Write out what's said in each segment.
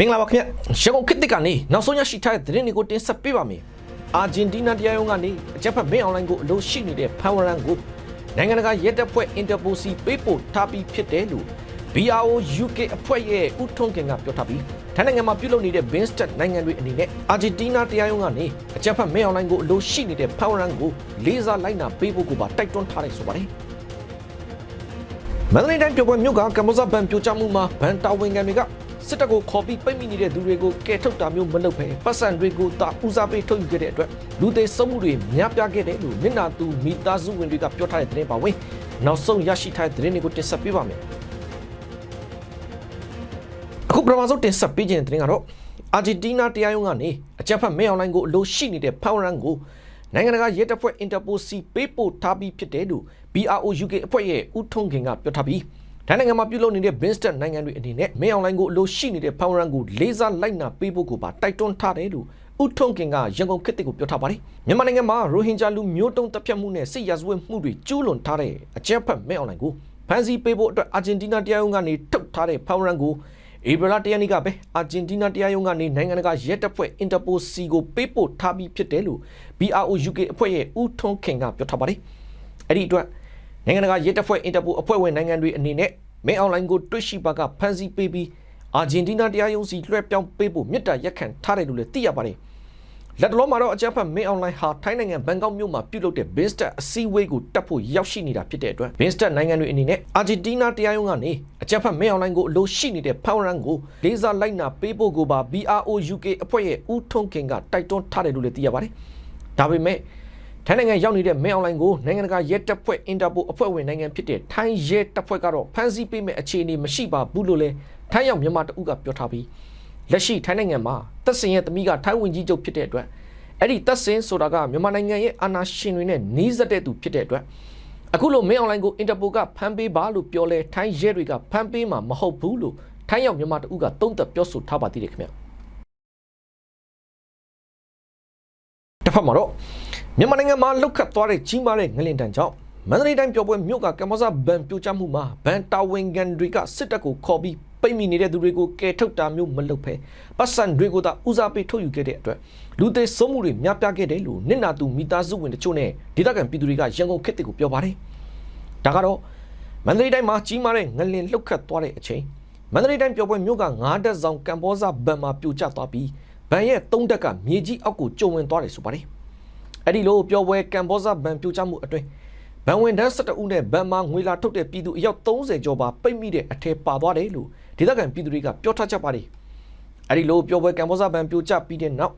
မင်္ဂလာပါခင်ဗျရန်ကုန်ခေတ်သစ်ကနေနောက်ဆုံးရရှိထားတဲ့သတင်းတွေကိုတင်ဆက်ပေးပါမယ်အာဂျင်တီးနားတရားရုံးကနေအကြက်ဖက်မင်းအွန်လိုင်းကိုအလို့ရှိနေတဲ့ဖန်ဝရန်ကိုနိုင်ငံတကာရဲတပ်ဖွဲ့အင်တာပိုစီပေးပို့ထားပြီးဖြစ်တယ်လို့ BRO UK အဖွဲ့ရဲ့ဦးထွန်းခင်ကပြောထားပြီးထိုင်းနိုင်ငံမှာပြုလုပ်နေတဲ့ Binstat နိုင်ငံတွေအနေနဲ့အာဂျင်တီးနားတရားရုံးကနေအကြက်ဖက်မင်းအွန်လိုင်းကိုအလို့ရှိနေတဲ့ဖန်ဝရန်ကိုလေးစားလိုက်နာပေးဖို့ကိုပါတိုက်တွန်းထားတယ်ဆိုပါတယ်မန္တလေးတိုင်းပြည်ပွဲမြို့ကကမ္ဘောဇဘန်ပြိုကျမှုမှာဘန်တာဝန်ခံတွေက စစ်တပ်ကိုခေါ်ပြီးပိတ်မိနေတဲ့သူတွေကိုကယ်ထုတ်တာမျိုးမလုပ်ဘဲပတ်စံတွေကိုတာဦးစားပေးထုတ်ယူခဲ့တဲ့အတွက်လူသေးဆုံးမှုတွေများပြားခဲ့တယ်လို့နင့်နာသူမိသားစုဝင်တွေကပြောထားတဲ့သတင်းပါဝင်နောက်ဆုံးရရှိထားတဲ့သတင်းတွေကိုတင်ဆက်ပေးပါမယ်အခုပထမဆုံးတင်ဆက်ပေးခြင်းတဲ့သတင်းကတော့အာဂျင်တီးနားတရားရုံးကနေအကြမ်းဖက်မဲအွန်လိုင်းကိုအလို့ရှိနေတဲ့ဖန်ရန်ကိုနိုင်ငံတကာရဲတပ်ဖွဲ့အင်တာပိုစီပေးပို့ထားပြီးဖြစ်တယ်လို့ BRO UK အဖွဲ့ရဲ့ဦးထွန်းခင်ကပြောထားပြီး ထိုင်းနိုင်ငံမှာပြုလုပ်နေတဲ့ Binstat နိုင်ငံတွေအနေနဲ့မဲအွန်လိုင်းကိုအလို့ရှိနေတဲ့ဖန်ရန်ကိုလေးစားလိုက်နာပေးဖို့ကိုပါတိုက်တွန်းထားတယ်လို့ဦးထွန်းခင်ကရန်ကုန်ခေတ်သစ်ကိုပြောထားပါတယ်မြန်မာနိုင်ငံမှာရိုဟင်ဂျာလူမျိုးတုံးတပ်ဖြတ်မှုနဲ့စစ်ရာဇဝတ်မှုတွေကျူးလွန်ထားတဲ့အကြမ်းဖက်မဲအွန်လိုင်းကိုဖန်စီပေးဖို့အတွက်အာဂျင်တီးနားတရားရုံးကနေထုတ်ထားတဲ့ဖန်ရန်ကိုဧပြီလတရက်နေ့ကပဲအာဂျင်တီးနားတရားရုံးကနေနိုင်ငံတကာရဲတပ်ဖွဲ့အင်တာပိုစီကိုပေးပို့ထားပြီးဖြစ်တယ်လို့ BRO UK အဖွဲ့ရဲ့ဦးထွန်းခင်ကပြောထားပါတယ်။အဲ့ဒီအတွက် နိုင်ငံတကာရဲတပ်ဖွဲ့အင်တာပိုအဖွဲ့ဝင်နိုင်ငံတွေအနေနဲ့မင်းအွန်လိုင်းကိုတွေ့ရှိပါကဖန်ဆီးပေးပြီးအာဂျင်တီးနားတရားရုံးစီလွှဲပြောင်းပေးဖို့မြစ်တာရက်ခံထားတယ်လို့လည်းသိရပါတယ်။လက်တလုံးမှာတော့အကြမ်းဖက်မင်းအွန်လိုင်းဟာထိုင်းနိုင်ငံဘန်ကောက်မြို့မှာပြုလုပ်တဲ့ Binstat အစည်းအဝေးကိုတက်ဖို့ရောက်ရှိနေတာဖြစ်တဲ့အတွက် Binstat နိုင်ငံတွေအနေနဲ့အာဂျင်တီးနားတရားရုံးကနေအကြမ်းဖက်မင်းအွန်လိုင်းကိုအလို့ရှိနေတဲ့ဖန်ရန်ကိုလေးစားလိုက်နာပေးဖို့ကိုပါ BRO UK အဖွဲ့ရဲ့ဦးထွန်းခင်ကတိုက်တွန်းထားတယ်လို့လည်းသိရပါတယ်။ဒါပေမဲ့ ထိုင်းနိုင်ငံရောက်နေတဲ့မင်းအွန်လိုင်းကိုနိုင်ငံတကာရဲတပ်ဖွဲ့အင်တာပိုအဖွဲ့ဝင်နိုင်ငံဖြစ်တဲ့ထိုင်းရဲတပ်ဖွဲ့ကတော့ဖမ်းဆီးပေးမဲ့အခြေအနေမရှိပါဘူးလို့လည်းထိုင်းရောက်မြန်မာတအုပ်ကပြောထားပြီးလက်ရှိထိုင်းနိုင်ငံမှာတပ်စင်ရဲ့တမိကထိုင်းဝင်ကြီးချုပ်ဖြစ်တဲ့အတွက်အဲ့ဒီတပ်စင်ဆိုတာကမြန်မာနိုင်ငံရဲ့အာဏာရှင်တွေနဲ့နှီးစပ်တဲ့သူဖြစ်တဲ့အတွက်အခုလိုမင်းအွန်လိုင်းကိုအင်တာပိုကဖမ်းပေးပါလို့ပြောလဲထိုင်းရဲတွေကဖမ်းပေးမှာမဟုတ်ဘူးလို့ထိုင်းရောက်မြန်မာတအုပ်ကတုံ့တက်ပြောဆိုထားပါသေးတယ်ခင်ဗျတစ်ဖက်မှာတော့ မြန်မာနိုင်ငံမှာလှုပ်ခတ်သွားတဲ့ကြီးမားတဲ့ငလင်တန်ကြောင့်မန္တလေးတိုင်းပျော်ပွဲမြို့ကကမ္ဘောဇဘန်ပြိုကျမှုမှာဘန်တာဝန်ခံတွေကစစ်တပ်ကိုခေါ်ပြီးပိတ်မိနေတဲ့သူတွေကိုကယ်ထုတ်တာမျိုးမလုပ်ဘဲပတ်စံတွေကိုသာဦးစားပေးထုတ်ယူခဲ့တဲ့အတွက်လူသေးဆုံးမှုတွေများပြားခဲ့တယ်လို့နင့်နာသူမိသားစုဝင်တချို့နဲ့ဒေသခံပြည်သူတွေကရန်ကုန်ခေတ်တွေကိုပြောပါတယ်။ဒါကတော့မန္တလေးတိုင်းမှာကြီးမားတဲ့ငလင်လှုပ်ခတ်သွားတဲ့အချိန်မန္တလေးတိုင်းပျော်ပွဲမြို့ကငါးတက်ဆောင်ကမ္ဘောဇဘန်မှာပြိုကျသွားပြီးဘန်ရဲ့သုံးတက်ကမြေကြီးအောက်ကိုကျုံဝင်သွားတယ်ဆိုပါတယ်။ အဲ့ဒီလိုပြောပွဲကမ်ဘောဇဘန်ပြိုကျမှုအတွင်းဘန်ဝင်တန်း17ဦးနဲ့ဘန်မာငွေလာထုတ်တဲ့ပြည်သူအယောက်30ကျော်ပါပိတ်မိတဲ့အထက်ပါသွားတယ်လို့ဒေသခံပြည်သူတွေကပြောထားကြပါတယ်။အဲ့ဒီလိုပြောပွဲကမ်ဘောဇဘန်ပြိုကျပြီးတဲ့နောက်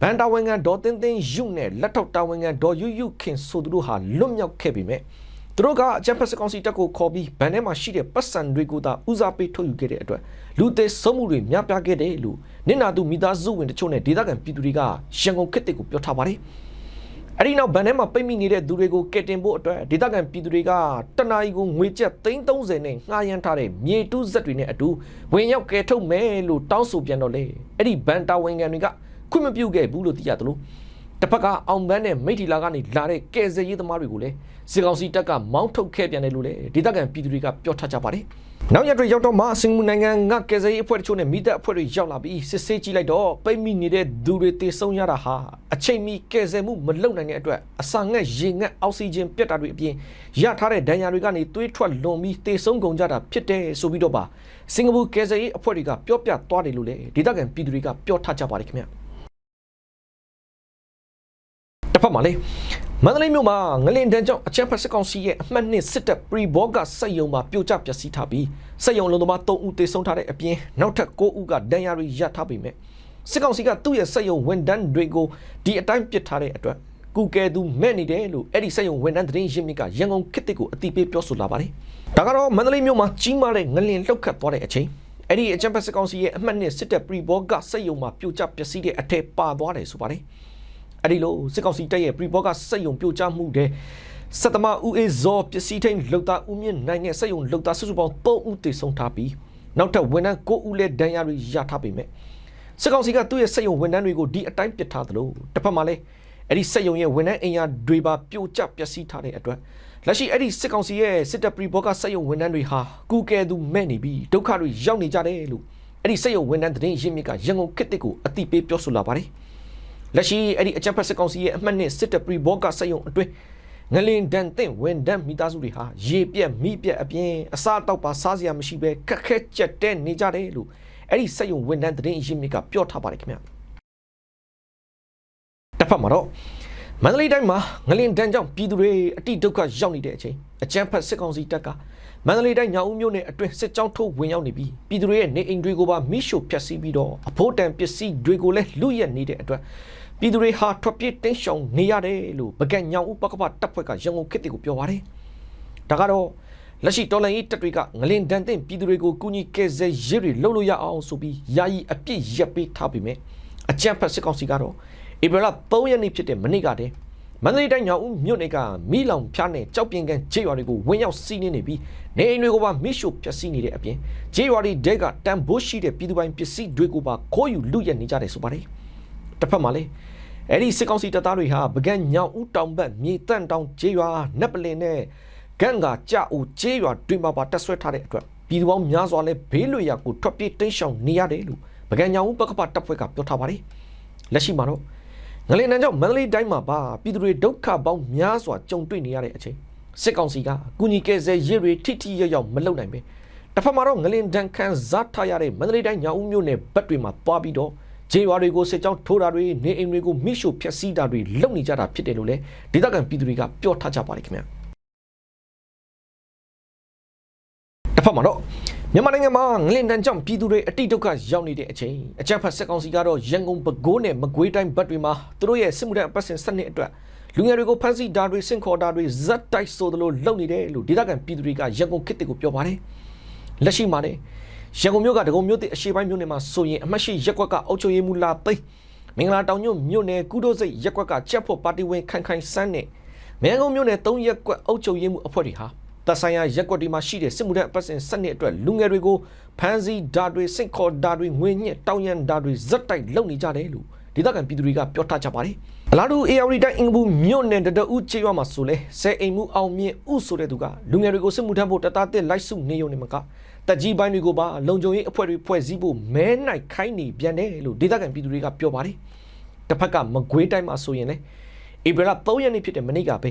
ဘန်တာဝန်ခံဒေါ်တင်းတင်းယူနဲ့လက်ထောက်တာဝန်ခံဒေါ်ယူယူခင်ဆိုသူတို့ဟာလွတ်မြောက်ခဲ့ပြီမဲ့သူတို့ကအကြံဖက်စကောင်စီတက်ကိုခေါ်ပြီးဘန်ထဲမှာရှိတဲ့ပတ်စံတွေကိုသာဦးစားပေးထုတ်ယူခဲ့တဲ့အတွက်လူသေးဆုံးမှုတွေများပြားခဲ့တယ်လို့နင့်နာသူမိသားစုဝင်တချို့နဲ့ဒေသခံပြည်သူတွေကရန်ကုန်ခေတ်တွေကိုပြောထားပါတယ်။ အဲ့ဒီနောက်ဗန်ထဲမှာပိတ်မိနေတဲ့သူတွေကိုကယ်တင်ဖို့အတွက်ဒေသခံပြည်သူတွေကတနာရီကိုငွေကျပ်330နဲ့ငှားရမ်းထားတဲ့မြေတူးဇက်တွေနဲ့အတူဝင်ရောက်ကယ်ထုတ်မယ်လို့တောင်းဆိုပြန်တော့လေအဲ့ဒီဘန်တာဝန်ခံတွေကခွင့်မပြုခဲ့ဘူးလို့သိရတယ်လို့ တစ်ဖက်ကအောင်ပန်းနဲ့မိထီလာကနေလာတဲ့ကယ်ဆယ်ရေးသမားတွေကိုလည်းစစ်ကောင်စီတပ်ကမောင်းထုတ်ခဲ့ပြန်တယ်လို့လည်းဒေသခံပြည်သူတွေကပြောထားကြပါတယ်နောက်ရက်တွေရောက်တော့မှစင်ကာပူနိုင်ငံကကယ်ဆယ်ရေးအဖွဲ့တချို့နဲ့မိသက်အဖွဲ့တွေရောက်လာပြီးစစ်ဆေးကြည့်လိုက်တော့ပိတ်မိနေတဲ့သူတွေတေဆုံးရတာဟာအချိန်မီကယ်ဆယ်မှုမလုပ်နိုင်တဲ့အတွက်အစာငတ်ရေငတ်အောက်ဆီဂျင်ပြတ်တာတွေအပြင်ရထားတဲ့ဒဏ်ရာတွေကနေသွေးထွက်လွန်ပြီးတေဆုံးကုန်ကြတာဖြစ်တယ်ဆိုပြီးတော့ပါစင်ကာပူကယ်ဆယ်ရေးအဖွဲ့တွေကပြောပြသွားတယ်လို့လည်းဒေသခံပြည်သူတွေကပြောထားကြပါတယ်ခင်ဗျာ တစ်ဖက်မှာလေမန္တလေးမြို့မှာငလင်တန်းကြောင့်အချမ်းဖက်စစ်ကောင်စီရဲ့အမှတ်နှစ်စစ်တပ်ပရီဘောကစက်ယုံမှာပြိုကျပျက်စီးထားပြီးစက်ယုံလုံးသမား3ဦးသေဆုံးထားတဲ့အပြင်နောက်ထပ်9ဦးကဒဏ်ရာတွေရထားပေမဲ့စစ်ကောင်စီကသူ့ရဲ့စက်ယုံဝန်တန်းတွေကိုဒီအတိုင်းပစ်ထားတဲ့အတွက်ကုကဲသူမဲ့နေတယ်လို့အဲ့ဒီစက်ယုံဝန်တန်းသတင်းရင်းမြစ်ကရန်ကုန်ခေတ်တစ်ကိုအတိပေးပြောဆိုလာပါတယ်ဒါကတော့မန္တလေးမြို့မှာကြီးမားတဲ့ငလင်လှုပ်ခတ်သွားတဲ့အချိန်အဲ့ဒီအချမ်းဖက်စစ်ကောင်စီရဲ့အမှတ်နှစ်စစ်တပ်ပရီဘောကစက်ယုံမှာပြိုကျပျက်စီးတဲ့အထက်ပါသွားတယ်ဆိုပါတယ် အဲ့ဒီလိုစစ်ကောင်စီတပ်ရဲ့ပရီဘောကစက်ယုံပြိုကျမှုတဲ့စက်တမဦးအေးဇော်ပစ္စည်းထိန်လှုပ်သားဦးမြင့်နိုင်နဲ့စက်ယုံလှုပ်သားစုစုပေါင်း3ဦးတေဆုံးထားပြီးနောက်ထပ်ဝန်ထမ်း9ဦးလည်းဒဏ်ရာတွေရထားပေမဲ့စစ်ကောင်စီကသူ့ရဲ့စက်ယုံဝန်ထမ်းတွေကိုဒီအတိုင်းပစ်ထားသလိုတစ်ဖက်မှာလည်းအဲ့ဒီစက်ယုံရဲ့ဝန်ထမ်းအင်အားတွေပါပြိုကျပျက်စီးထားတဲ့အတွက်လက်ရှိအဲ့ဒီစစ်ကောင်စီရဲ့စစ်တပ်ပရီဘောကစက်ယုံဝန်ထမ်းတွေဟာကူကဲသူမဲ့နေပြီးဒုက္ခတွေရောက်နေကြတယ်လို့အဲ့ဒီစက်ရုံဝန်ထမ်းသတင်းရင်းမြစ်ကရန်ကုန်ခေတ်တစ်ကိုအတိပေးပြောဆိုလာပါတယ် လက်ရှိအဲ့ဒီအကြံဖက်စစ်ကောင်စီရဲ့အမှတ်နှစ်စစ်တပ်ပရီဘောကစက်ရုံအတွင်းငလင်ဒန်တဲ့ဝန်ဒန်မိသားစုတွေဟာရေပြက်မိပြက်အပြင်အစားအသောက်ပါစားစရာမရှိဘဲခက်ခဲကြက်တဲနေကြတယ်လို့အဲ့ဒီစက်ရုံဝန်ထမ်းသတင်းရင်းမြစ်ကပြောထားပါတယ်ခင်ဗျာတစ်ဖက်မှာတော့မန္တလေးတိုင်းမှာငလင်ဒန်ကြောင့်ပြည်သူတွေအတိဒုက္ခရောက်နေတဲ့အချိန်အကြမ်းဖက်စစ်ကောင်စီတပ်ကမန္တလေးတိုင်းညောင်ဦးမြို့နယ်အတွင်းစစ်ကြောင်းထိုးဝင်ရောက်နေပြီးပြည်သူတွေရဲ့နေအိမ်တွေကိုပါမိရှို့ဖျက်ဆီးပြီးတော့အဖို့တန်ပစ္စည်းတွေကိုလည်းလူရက်နေတဲ့အတွက် ပြည်သူတွေဟာထွက်ပြေးတင်းရှောင်နေရတယ်လို့ပကံညောင်ဦးပကပတပ်ဖွဲ့ကရန်ကုန်ခေတ်တွေကိုပြောပါတယ်။ဒါကတော့လက်ရှိတော်လိုင်းရေးတပ်တွေကငလင်ဒန်တဲ့ပြည်သူတွေကိုကူညီကယ်ဆယ်ရေးတွေလုပ်လို့ရအောင်ဆိုပြီးယာယီအပြစ်ရက်ပေးထားပြီးမြဲအကြမ်းဖက်စစ်ကောင်စီကတော့ဧပြီလ3ရက်နေ့ဖြစ်တဲ့မနေ့ကတည်းမန္တလေးတိုင်းညောင်ဦးမြို့နယ်ကမိလောင်ဖျားနဲ့ကြောက်ပြင်ကန်ခြေရွာတွေကိုဝင်ရောက်စီးနင်းနေပြီးနေအိမ်တွေကိုပါမိရှို့ဖျက်ဆီးနေတဲ့အပြင်ခြေရွာတွေတဲကတန်ဖိုးရှိတဲ့ပြည်သူပိုင်ပစ္စည်းတွေကိုပါခိုးယူလူရက်နေကြတယ်ဆိုပါတယ် တစ်ဖက်မှာလည်းအဲ့ဒီစစ်ကောင်စီတပ်သားတွေဟာပကံညောင်ဦးတောင်ဘက်မြေတန့်တောင်ခြေရွာနက်ပလင်နဲ့ဂန်ကကြအိုခြေရွာတွင်မှာပါတက်ဆွဲထားတဲ့အတွက်ပြည်သူပေါင်းများစွာလဲဘေးလွတ်ရာကိုထွက်ပြေးတိမ်းရှောင်နေရတယ်လို့ပကံညောင်ဦးပကပတပ်ဖွဲ့ကပြောထားပါတယ်လက်ရှိမှာတော့ငလင်နန်းကြောင့်မန္တလေးတိုင်းမှာပါပြည်သူတွေဒုက္ခပေါင်းများစွာကြုံတွေ့နေရတဲ့အချိန်စစ်ကောင်စီကကုညီကဲဆယ်ရေးတွေထိထိရောက်ရောက်မလုပ်နိုင်ပဲတစ်ဖက်မှာတော့ငလင်ဒဏ်ခံစားထားရတဲ့မန္တလေးတိုင်းညောင်ဦးမြို့နယ်ဘက်တွေမှာတွားပြီးတော့ ဂျေရွာတွေကိုစစ်ကြောင်းထိုးတာတွေနေအိမ်တွေကိုမိရှို့ဖျက်ဆီးတာတွေလုပ်နေကြတာဖြစ်တယ်လို့လည်းဒေသခံပြည်သူတွေကပြောထားကြပါတယ်ခင်ဗျာတစ်ဖက်မှာတော့မြန်မာနိုင်ငံမှာငလင်တန်ကြောင့်ပြည်သူတွေအတိဒုက္ခရောက်နေတဲ့အချိန်အကြမ်းဖက်စစ်ကောင်စီကတော့ရန်ကုန်ပဲခူးနဲ့မကွေးတိုင်းဘက်တွေမှာသူတို့ရဲ့စစ်မှုထမ်းအပတ်စဉ်စနစ်အတွက်လူငယ်တွေကိုဖမ်းဆီးတာတွေဆင့်ခေါ်တာတွေဇက်တိုက်ဆိုသလိုလုပ်နေတယ်လို့ဒေသခံပြည်သူတွေကရန်ကုန်ခေတ်တွေကိုပြောပါတယ်လက်ရှိမှာလည်း ရန်ကုန်မြို့ကဒဂုံမြို့တစ်အရှေ့ပိုင်းမြို့နယ်မှာဆိုရင်အမှတ်ရှိရက်ကွက်ကအောက်ချုပ်ရေးမှူးလာသိန်းမင်္ဂလာတောင်ညွန့်မြို့နယ်ကုဒိုစိတ်ရက်ကွက်ကချက်ဖို့ပါတီဝင်ခိုင်ခိုင်စန်းနဲ့မရန်ကုန်မြို့နယ်၃ရက်ကွက်အောက်ချုပ်ရေးမှူးအဖွဲ့တွေဟာတပ်ဆိုင်ရာရက်ကွက်ဒီမှာရှိတဲ့စစ်မှုထမ်းအပတ်စဉ်စနစ်အတွက်လူငယ်တွေကိုဖမ်းဆီးဓာတ်တွေစိတ်ခေါ်ဓာတ်တွေငွေညှက်တောင်းရန်ဓာတ်တွေဇက်တိုက်လုပ်နေကြတယ်လို့ဒေသခံပြည်သူတွေကပြောထားကြပါတယ်။အလားတူ AR တိုင်းအင်္ဂဘူးမြို့နယ်တတအူးချေရွာမှာဆိုလဲဆယ်အိမ်မှုအောင်မြင့်ဥဆိုတဲ့သူကလူငယ်တွေကိုစစ်မှုထမ်းဖို့တသားတစ်လိုက်စုနေုံနေမှာက တက်ကြီးပိုင်းတွေကိုပါလုံခြုံရေးအဖွဲ့တွေဖွဲ့စည်းဖို့မဲနိုင်ခိုင်းနေပြန်တယ်လို့ဒေသခံပြည်သူတွေကပြောပါတယ်။တစ်ဖက်ကမကွေးတိုင်းမှာဆိုရင်လေဧပြီလ3ရက်နေ့ဖြစ်တဲ့မနေ့ကပဲ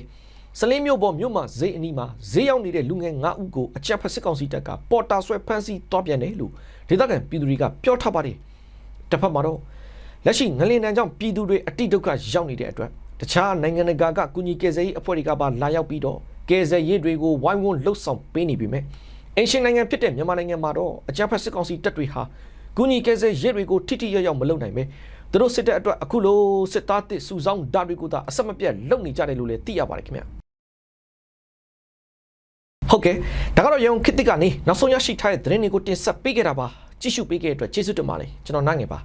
စလင်းမြို့ပေါ်မြို့မှာဈေးအနီးမှာဈေးရောက်နေတဲ့လူငယ်9ဦးကိုအကြက်ဖက်စစ်ကောင်စီတပ်ကပေါ်တာဆွဲဖမ်းဆီးသွားပြန်တယ်လို့ဒေသခံပြည်သူတွေကပြောထားပါတယ်။တစ်ဖက်မှာတော့လက်ရှိငလင်တန်းကြောင့်ပြည်သူတွေအတိဒုက္ခရောက်နေတဲ့အတွက်တခြားနိုင်ငံတကာကကုညီကယ်ဆယ်ရေးအဖွဲ့တွေကပါလာရောက်ပြီးတော့ကယ်ဆယ်ရေးတွေကိုဝိုင်းဝန်းလှုပ်ဆောင်ပေးနေပြီမဲ့ အင်ရှင်နိုင်ငံဖြစ်တဲ့မြန်မာနိုင်ငံမှာတော့အကြမ်းဖက်စစ်ကောင်စီတပ်တွေဟာကုညီကယ်ဆယ်ရေးတွေကိုထိထိရောက်ရောက်မလုပ်နိုင်ပဲသူတို့စစ်တပ်အတွက်အခုလိုစစ်သားတစ်စုဆောင်းဓာတ်တွေကိုသာအဆက်မပြတ်လုပ်နေကြတယ်လို့လည်းသိရပါတယ်ခင်ဗျာဟုတ်ကဲ့ဒါကတော့ရန်ကုန်ခေတ်တစ်ကနေနောက်ဆုံးရရှိထားတဲ့သတင်းတွေကိုတင်ဆက်ပေးခဲ့တာပါကြည့်ရှုပေးခဲ့တဲ့အတွက်ကျေးဇူးတင်ပါတယ်ကျွန်တော်နိုင်ငယ်ပါ